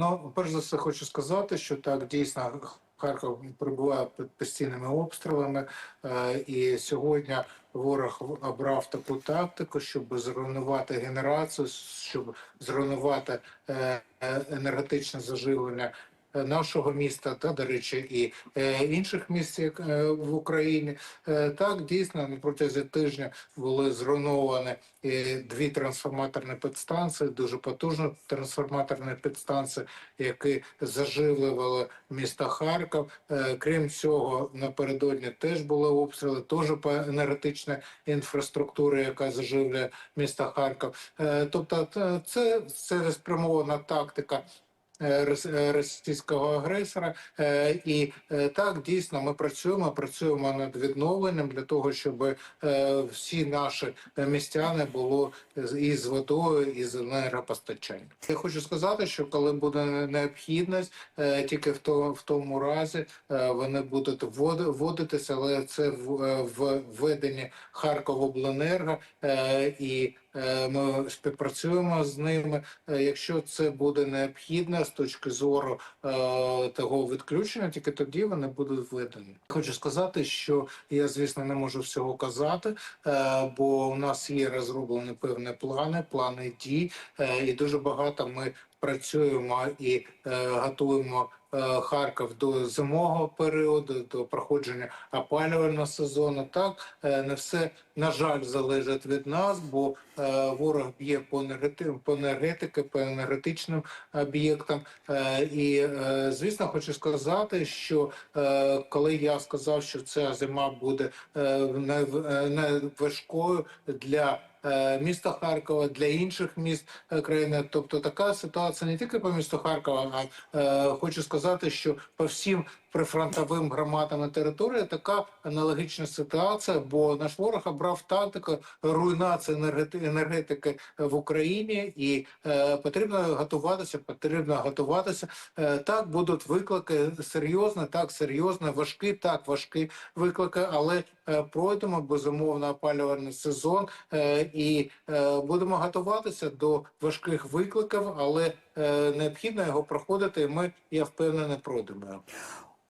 Ну, перш за все, хочу сказати, що так дійсно Харків перебуває під постійними обстрілами, е, і сьогодні ворог обрав таку тактику, щоб зруйнувати генерацію, щоб зруйнувати е, е, енергетичне заживлення. Е, Нашого міста та, до речі, і е, інших міст е, в Україні так дійсно на протязі тижня були зруйновані дві трансформаторні підстанції, дуже потужні трансформаторні підстанції, які заживлювали місто Харків. Крім цього, напередодні теж були обстріли, теж по енергетичній інфраструктурі, яка заживлює місто Харків. Тобто, це- цілеспрямована тактика. Е, е, Російського агресора, Е, і так дійсно ми працюємо. Працюємо над відновленням для того, щоб всі наші містяни було і з водою, і з енергопостачанням. Я хочу сказати, що коли буде необхідність, тільки в то- в тому разі вони будуть ввод- вводитися, але це в, е, в Харковобленерго і ми співпрацюємо з ними. Якщо це буде необхідно з точки зору е, того відключення, тільки тоді вони будуть введені. Хочу сказати, що я, звісно, не можу всього казати, е, бо у нас є розроблені певні плани, плани дій, е, і дуже багато ми працюємо і е, готуємо. Е, Харків до зимового періоду, до проходження опалювального сезону. Так е, не все на жаль залежить від нас, бо е, ворог б'є по по енергетики, по енергетичним об'єктам. І звісно, хочу сказати, що коли я сказав, що ця зима буде не, важкою для міста Харкова, для інших міст країни, тобто така ситуація не тільки по місту Харкова, а хочу сказати, що по всім прифронтовим громадам і території така аналогічна ситуація, бо наш ворог обрав тактику руйнації енергети- енергетики в Україні, і е, потрібно готуватися. Потрібно готуватися. Е, так будуть виклики серйозні, так серйозні, важкі, так важкі виклики, але е, пройдемо безумовно опалювальний сезон е, і е, будемо готуватися до важких викликів, але е, необхідно його проходити. і Ми я впевнений пройдемо.